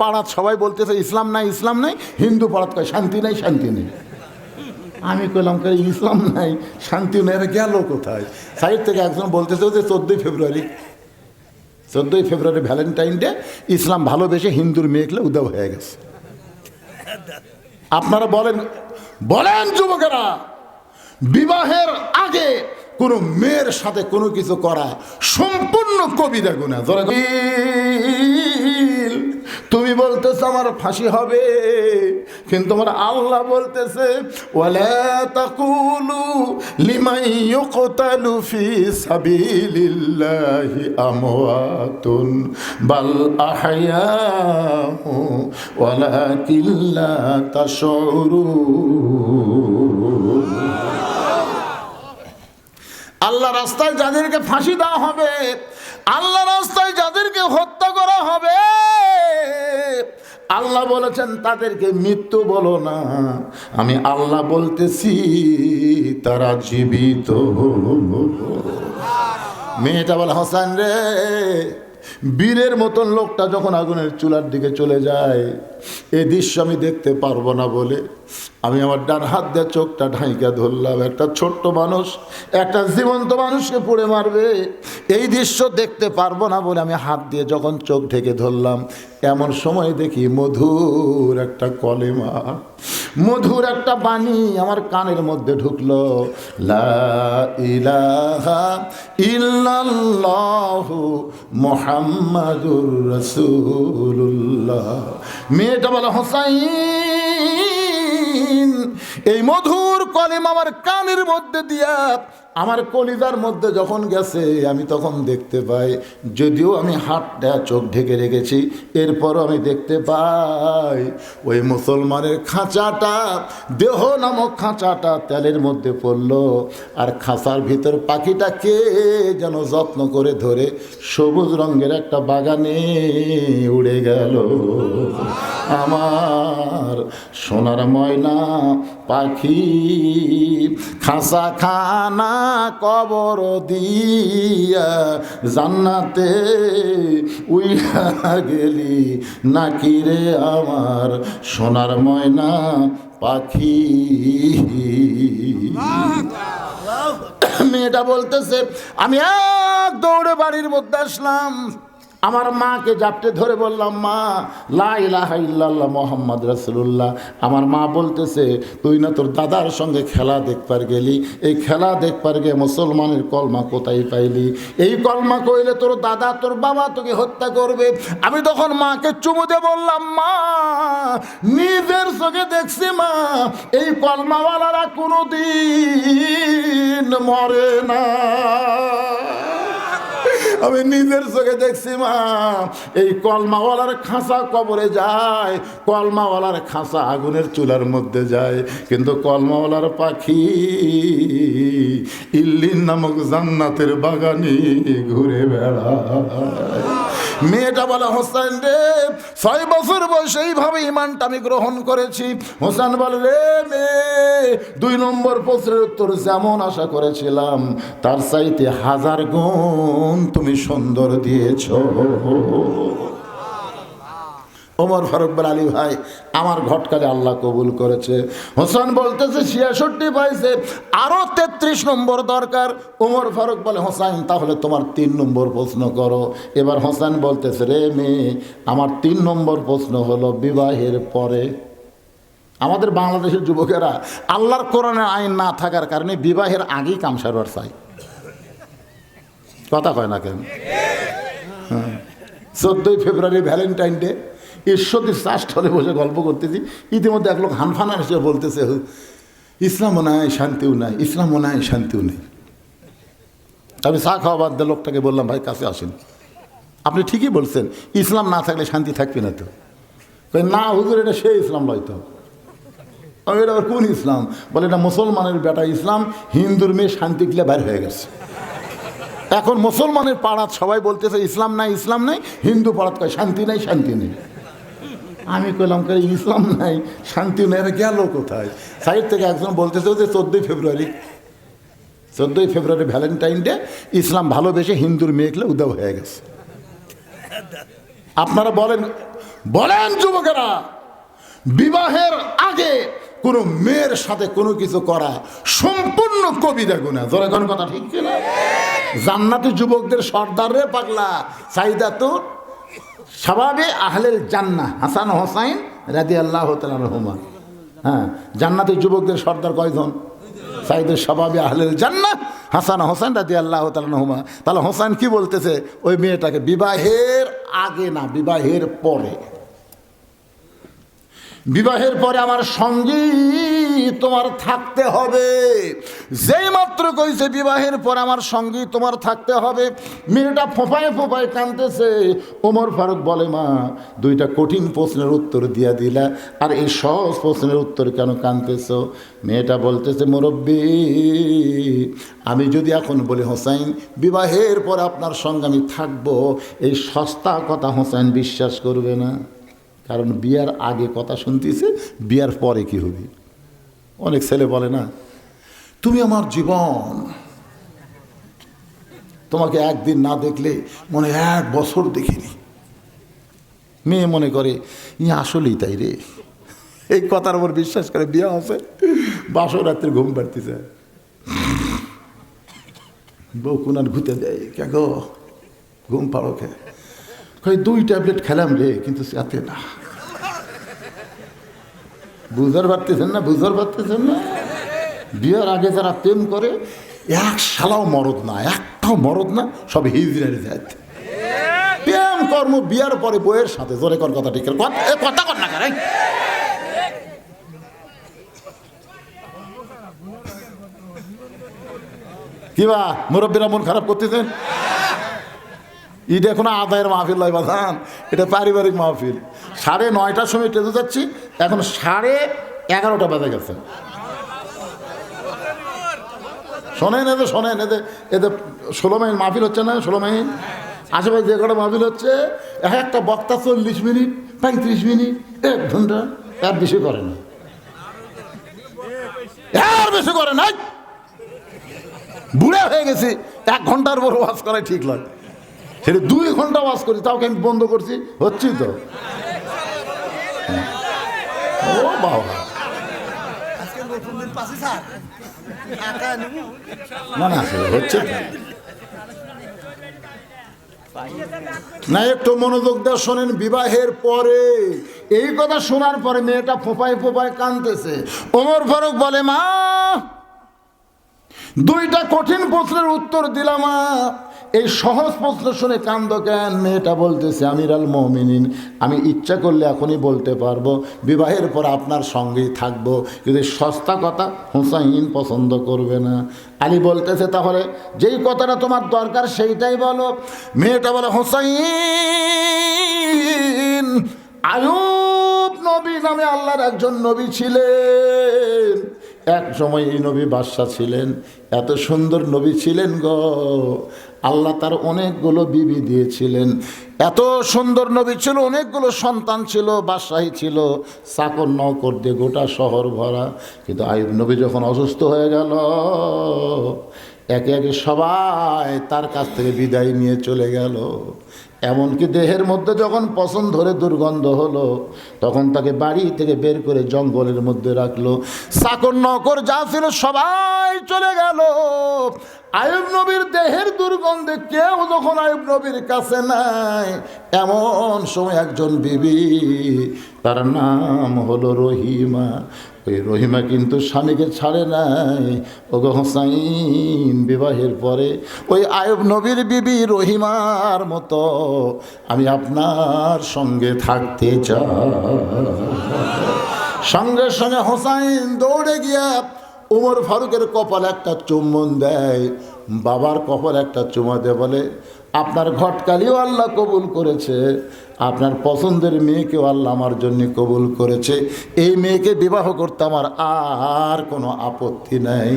পাড়াত সবাই বলতেছে, ইসলাম নাই ইসলাম নাই, হিন্দু পাড়াত কয়, শান্তি নাই, শান্তি নেই। আমি কইলাম কে ইসলাম নাই, শান্তি নেই। এরা গেল কোথায়? সাইড থেকে একজন বলতেছে যে, চোদ্দোই ফেব্রুয়ারি চোদ্দোই ফেব্রুয়ারি ভ্যালেন্টাইন ডে, ইসলাম ভালোবেসে হিন্দুর মেয়েকলে উদাও হয়ে গেছে। আপনারা বলেন বলেন যুবকেরা, বিবাহের আগে কোনো মেয়ের সাথে কোনো কিছু করা সম্পূর্ণ কবিতা গুণা। ধরে তুমি বলতেছো আমার ফাঁসি হবে, কিন্তু আমার আল্লাহ বলতেছে, ওয়ালা তাকুলু লিমান ইউকতালু ফি সাবিলিল্লাহি আমওয়াতুন, বাল আহয়াউ ওয়ালাকিন লা তাশউরুন আল্লাহ রাস্তায় যাদেরকে ফাঁসি দেওয়া হবে, আল্লাহ রাস্তায় যাদেরকে হত্যা করা হবে আল্লাহ বলেছেন, তাদেরকে মৃত্যু বলো না। আমি আল্লাহ বলতেছি, তারা জীবিত। মেয়েটা বলে, হাসান রে বীরের মতন লোকটা যখন আগুনের চুলার দিকে চলে যায় এই দৃশ্য আমি দেখতে পারব না বলে আমি আমার ডান হাত দিয়ে চোখটা ঢাইকা ধরলাম। একটা ছোট্ট মানুষ, একটা জীবন্ত মানুষকে পুড়ে মারবে। এই দৃশ্য দেখতে পারব না বলে আমি হাত দিয়ে যখন চোখ ঢেকে ধরলাম, এমন সময় দেখি মধুর একটা কলেমা। মধুর একটা বাণী আমার কানের মধ্যে ঢুকলো। মুহাম্মাদুর রাসূলুল্লাহ। মেয়েটা বলে, হোসাইন, এই মধুর কলেম আমার কানের মধ্যে দিয়া আমার কলিজার মধ্যে যখন গেছে, আমি তখন দেখতে পাই, যদিও আমি হাতটা চোখ ঢেকে রেখেছি, এরপরও আমি দেখতে পাই, ওই মুসলমানের খাঁচাটা, দেহ নামক খাঁচাটা তেলের মধ্যে পড়ল, আর খাঁচার ভিতর পাখিটাকে যেন যত্ন করে ধরে সবুজ রঙের একটা বাগানে উড়ে গেল। আমার সোনার ময়না পাখি খাসা খানা কবর দিয়া জান্নাতে উইয়া গেলি। নাকি রে আমার সোনার ময়না পাখি? মেয়েটা বলতেছে, আমি এক দৌড়ে বাড়ির মধ্যে আসলাম। আমার মাকে জাপটে ধরে বললাম, মা ইল্লাল্লাহ মোহাম্মদ রাসুল্লাহ আমার মা বলতেছে, তুই না তোর দাদার সঙ্গে খেলা দেখবার গেলি। এই খেলা দেখবার গিয়ে মুসলমানের কলমা কোথায় পাইলি? এই কলমা কইলে তোর দাদা, তোর বাবা তোকে হত্যা করবে। আমি তখন মাকে চুমু দিয়ে বললাম, মা, নিজের চোখে দেখছি, মা, এই কলমাওয়ালারা কোনো দিন মরে না। আমি নিজের চোখে দেখছি, মা। এই কলমাওয়ালার খাঁচা কবরে যায়। কলমাওয়ালার খাঁচা আগুনের চুলার মধ্যে যায়। কিন্তু কলমাওয়ালার পাখি ইল্লিন নামক জান্নাতের বাগানে ঘুরে বেড়ায়। মেয়েটা বলে, হোসেন রে, ছয় বছর বয়সে এইভাবে ইমানটা আমি গ্রহণ করেছি। হোসেন বলে, রে মেয়ে, দুই নম্বর প্রশ্নের উত্তর যেমন আশা করেছিলাম, তার চাইতে হাজার গুণ তুমি সুন্দর দিয়েছ। ওমর ফারুক বলে, আলী ভাই, আমার ঘটকালে আল্লাহ কবুল করেছে। হোসেন বলতেছে, ছিয়াষট্টি পাইছে। আরও তেত্রিশ নম্বর দরকার। ওমর ফারুক বলে হোসাইন তাহলে তোমার তিন নম্বর প্রশ্ন করো। এবার হোসেন বলতেছে, রে মেয়ে, আমার তিন নম্বর প্রশ্ন হলো বিবাহের পরে। আমাদের বাংলাদেশের যুবকেরা, আল্লাহর কোরআনের আইন না থাকার কারণে বিবাহের আগেই কামসারবার চাই কথা কয় না কেন? হ্যাঁ। চোদ্দোই ফেব্রুয়ারি ভ্যালেন্টাইন ডে। ঈশ্বরদীর চাষস্থলে বসে গল্প করতেছি। ইতিমধ্যে এক লোক হানফানা হিসেবে বলতেছে ইসলামও নাই, শান্তিও নাই, ইসলামও নাই, শান্তিও নেই। আমি চা খাওয়া বাদ দিয়ে লোকটাকে বললাম, ভাই, কাছে আসেন। আপনি ঠিকই বলছেন, ইসলাম না থাকলে শান্তি থাকবে না তো। না, হুজুর, এটা সেই ইসলাম নয়তো আমি এটা আবার কোন ইসলাম? বলে, এটা মুসলমানের বেটা ইসলাম, হিন্দুর মেয়ে শান্তি কিলে বাইর হয়ে গেছে। এখন মুসলমানের পাড়াত সবাই বলতেছে, ইসলাম নাই ইসলাম নাই, হিন্দু পাড়াত কয়, শান্তি নাই, শান্তি নেই। আমি কইলাম কে ইসলাম নাই, শান্তি এরা গেল কোথায়? সাইড থেকে একজন বলতেছে যে চোদ্দোই ফেব্রুয়ারি চোদ্দোই ফেব্রুয়ারি ভ্যালেন্টাইন ডে ইসলাম ভালোবেসে হিন্দুর মেয়েকলে উদাও হয়ে গেছে। আপনারা বলেন বলেন যুবকেরা, বিবাহের আগে কোনো মেয়ের সাথে কোনো কিছু করা সম্পূর্ণ কবিরা গুণা। কোন কথা ঠিক কিনা? জান্নাতি যুবকদের সর্দার রে পাগলা, চাহিদা তো স্বভাবে আহলেল জান্না হাসান হোসাইন রাজি আল্লাহ রহমান হ্যাঁ জান্নাতের যুবকদের সর্দার কয়জন? সাইদের স্বভাবে আহলেল জান্না হাসান হোসেন রাজি আল্লাহ রহমান তাহলে হোসেন কি বলতেছে? ওই মেয়েটাকে বিবাহের আগে না, বিবাহের পরে। বিবাহের পরে আমার সঙ্গী তোমার থাকতে হবে। যেই মাত্র কইছে বিবাহের পর আমার সঙ্গী তোমার থাকতে হবে, মেয়েটা ফোপায় ফোপায় কানতেছে ওমর ফারুক বলে, মা, দুইটা কঠিন প্রশ্নের উত্তর দিয়া দিলা। আর এই সহজ প্রশ্নের উত্তর কেন কানতেছ মেয়েটা বলতেছে, মুরব্বী, আমি যদি এখন বলি, হোসাইন, বিবাহের পর আপনার সঙ্গে আমি থাকব। এই সস্তা কথা হোসাইন বিশ্বাস করবে না। কারণ বিয়ার আগে কথা শুনতেছে, বিয়ার পরে কি হবে? অনেক ছেলে বলে না, তুমি আমার জীবন। তোমাকে একদিন না দেখলে মনে এক বছর দেখিনি। মেয়ে মনে করে, ই আসলেই তাই রে। এই কথার উপর বিশ্বাস করে বিয়া আছে বাসর রাত্রে ঘুম পাড়তেছে। বউ কুনার ঘুতে দেয় কে গো ঘুম পাড়ো খে কই, দুই ট্যাবলেট খেলাম রে, কিন্তু সাথে না। বুঝার পারতেছেন না, বুঝার পারতেছেন না? বিয়ের আগে যারা প্রেম করে, এক শালাও মরদ না, একটাও মরদ না, সব হিজড়ের যায় প্রেম, কর্ম, বিয়ার পরে বইয়ের সাথে জোরে কর কথা ঠিক কথা কর না কি বা, মুরব্বীরা মন খারাপ করতেছেন? এটা কোনো আদায়ের মাহফিল লয় বাধান এটা পারিবারিক মাহফিল। সাড়ে নয়টার সময় ট্রেনে যাচ্ছি, এখন সাড়ে এগারোটা বেজে গেছে। শোনেন এদের শোনেন এদের এদের ষোলো মাইল মাহফিল হচ্ছে না? ষোলো মাইল? আশেপাশে যে কটা মাহফিল হচ্ছে, এক একটা বক্তা চল্লিশ মিনিট, পঁয়ত্রিশ মিনিট, এক ঘণ্টা, এর বেশি করে না। এর বেশি করে নাই। বুড়া হয়ে গেছি, এক ঘণ্টার পর ওয়াজ করাই ঠিক লাগে সেটা দুই ঘণ্টা ওয়াজ করি তাও আমি বন্ধ করছি? হচ্ছি তো। ও বাবা। না না হচ্ছে। না। একটু মনোযোগ দিয়ে শোনেন বিবাহের পরে এই কথা শোনার পরে মেয়েটা ফোপায় ফোপায় কানতেছে ওমর ফারুক বলে মা দুইটা কঠিন প্রশ্নের উত্তর দিলাম মা। এই সহজ প্রশ্ন শুনে কান্দ কেন? মেয়েটা বলতেছে আমির আল মমিনিন, আমি ইচ্ছা করলে এখনই বলতে পারব, বিবাহের পর আপনার সঙ্গেই থাকব। যদি সস্তা কথা হুসাইন পছন্দ করবে না। আলী বলতেছে, তাহলে যেই কথাটা তোমার দরকার সেইটাই বলো। মেয়েটা বলে, হুসাইন, আয়ুব নবী নামে আল্লাহর একজন নবী ছিলেন। এক সময় এই নবী বাদশাহ ছিলেন। এত সুন্দর নবী ছিলেন গ। আল্লাহ তার অনেকগুলো বিবি দিয়েছিলেন। এত সুন্দর নবী ছিল, অনেকগুলো সন্তান ছিল, বাদশাহী ছিল। চাকর নকর দিয়ে গোটা শহর ভরা। কিন্তু আয়ুব নবী যখন অসুস্থ হয়ে গেল একে একে সবাই তার কাছ থেকে বিদায় নিয়ে চলে গেল। এমনকি দেহের মধ্যে যখন পছন্দ ধরে দুর্গন্ধ হলো, তখন তাকে বাড়ি থেকে বের করে জঙ্গলের মধ্যে রাখল। চাকর নকর যা ছিল সবাই চলে গেল। আয়ুব নবীর দেহের দুর্গন্ধে কেউ যখন আয়ুব নবীর কাছে নাই, এমন সময় একজন বিবি, তার নাম হলো রহিমা। ওই রহিমা কিন্তু স্বামীকে ছাড়ে নাই। ওগো হোসাইন, বিবাহের পরে ওই আয়ব নবীর বিবি রহিমার মতো আমি আপনার সঙ্গে থাকতে চাই। সঙ্গে সঙ্গে হোসাইন দৌড়ে গিয়া উমর ফারুকের কপাল একটা চুম্বন দেয়। বাবার কপাল একটা চুমা দেয় বলে আপনার ঘটকালিও আল্লাহ কবুল করেছে, আপনার পছন্দের মেয়েকেও আল্লাহ আমার জন্য কবুল করেছে। এই মেয়েকে বিবাহ করতে আমার আর কোনো আপত্তি নাই।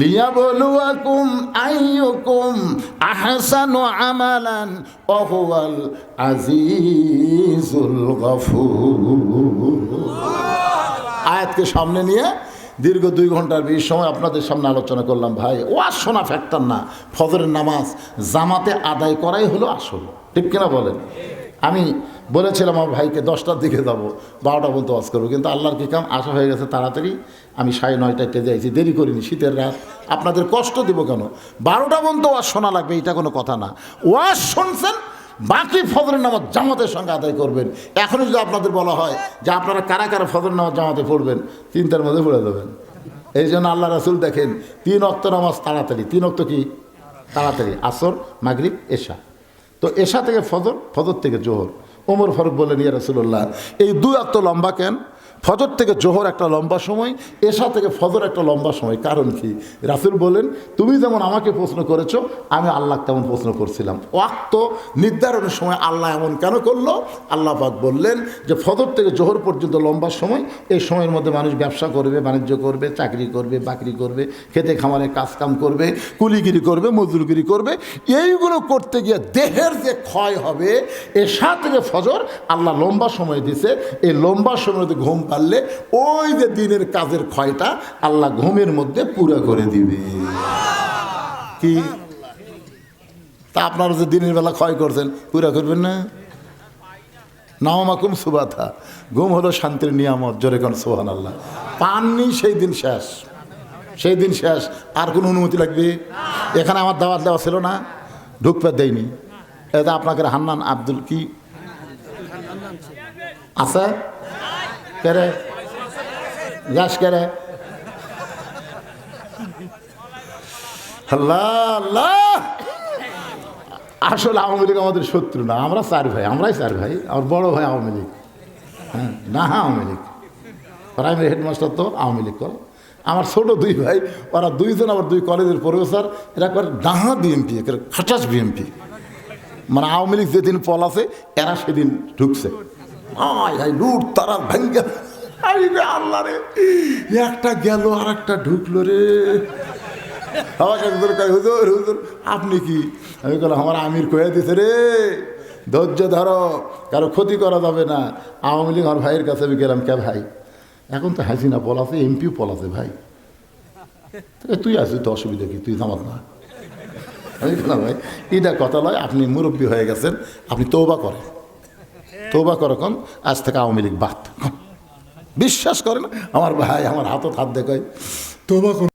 লিয়া বলুয়াকুম আইয়ুকুম আহসানু আমালান, অহুয়াল আজিজুল গফুর। আয়াতকে সামনে নিয়ে দীর্ঘ দুই ঘণ্টার বেশি সময় আপনাদের সামনে আলোচনা করলাম, ভাই। ও আর শোনা ফ্যাক্টর না। ফজরের নামাজ জামাতে আদায় করাই হলো আসল। ঠিক কিনা বলেন? আমি বলেছিলাম আমার ভাইকে, দশটার দিকে যাব, বারোটা পর্যন্ত ওয়াজ করব। কিন্তু আল্লাহর কি কাম? আশা হয়ে গেছে তাড়াতাড়ি। আমি সাড়ে নয়টায় টেজে আইছি, দেরি করিনি, শীতের রাত। আপনাদের কষ্ট দিব কেন? বারোটা পর্যন্ত ওয়াজ শোনা লাগবে, এটা কোনো কথা না। ওয়াজ শুনছেন বাকি ফজরের নামাজ জামাতের সঙ্গে আদায় করবেন। এখনই যদি আপনাদের বলা হয় যে আপনারা কারা কারা ফজরের নামাজ জামাতে পড়বেন, তিনটার মধ্যে পড়ে দেবেন। এই জন্য আল্লাহ রাসুল দেখেন, তিন অক্ত নামাজ তাড়াতাড়ি। তিন অক্ত কি? তাড়াতাড়ি। আসর, মাগরিব, এশা। তো এশা থেকে ফজর ফজর থেকে জোহর। ওমর ফারুক বললেন, ইয়া রাসুল্লাহ এই দুই অক্ত লম্বা কেন? ফজর থেকে জোহর একটা লম্বা সময়, এশা থেকে ফজর একটা লম্বা সময়। কারণ কি? রাসুল বলেন, তুমি যেমন আমাকে প্রশ্ন করেছ, আমি আল্লাহ তেমন প্রশ্ন করছিলাম। ওয়াক্ত নির্ধারণের সময় আল্লাহ এমন কেন করল? আল্লাহ পাক বললেন যে, ফজর থেকে জোহর পর্যন্ত লম্বা সময়, এই সময়ের মধ্যে মানুষ ব্যবসা করবে, বাণিজ্য করবে, চাকরি করবে, বাকরি করবে, খেতে খামারে কাজকাম করবে, কুলিগিরি করবে, মজদুরগিরি করবে। এইগুলো করতে গিয়ে দেহের যে ক্ষয় হবে, এশা থেকে ফজর আল্লাহ লম্বা সময় দিছে। এই লম্বা মধ্যে ঘুম পারলে ওই যে দিনের কাজের ক্ষয়টা আল্লাহ ঘুমের মধ্যে পুরো করে দিবে। কি? তা আপনারা যে দিনের বেলা ক্ষয় করছেন, পুরা করবেন না? নামাকুম সুবাথা। ঘুম হলো শান্তির নিয়ামত, জোরে কোন সোহান আল্লাহ পাননি, সেই দিন শেষ। সেই দিন শেষ। আর কোনো অনুমতি লাগবে? এখানে আমার দাওয়াত দেওয়া ছিল না ঢুকপে দেয়নি এটা আপনাকে হান্নান আব্দুল কি? আছে? কেরে? গ্যাস কেরে? আল্লাহ আল্লাহ! আসলে আওয়ামী লীগ আমাদের শত্রু না, আমরা চার ভাই, আমরাই চার ভাই আমার বড় ভাই আওয়ামী লীগ। হ্যাঁ না, আওয়ামী লীগ। প্রাইমারি হেডমাস্টার তো আওয়ামী লীগ করে। আমার ছোট দুই ভাই, ওরা দুইজন, আবার দুই কলেজের প্রফেসর এরা করে ডাহা বিএমপি একের খাটাস বিএমপি মানে আওয়ামী লীগ যেদিন পল আছে এরা সেদিন ঢুকছে। আয় লুট তারা ভেঙ্গে আল্লাহ রে, একটা গেল আর একটা ঢুকলো রে। আপনি কি? আমি বললাম, আমার আমির কয়ে দিছে রে, ধৈর্য ধরো, কারও ক্ষতি করা যাবে না। আওয়ামী লীগ আমার ভাইয়ের কাছে আমি গেলাম, কে ভাই? এখন তো হাসিনা পল আছে, এমপিও পল আছে ভাই। তুই আসবি তো, অসুবিধা কি? তুই জামাত না। আমি বললাম, ভাই, এটা কথা নয়, আপনি মুরব্বী হয়ে গেছেন, আপনি তৌবা করেন। তৌবা করো কোন আজ থেকে আওয়ামী লীগ বাদ। বিশ্বাস করে না আমার ভাই আমার হাতত হাত দেখায় তোবা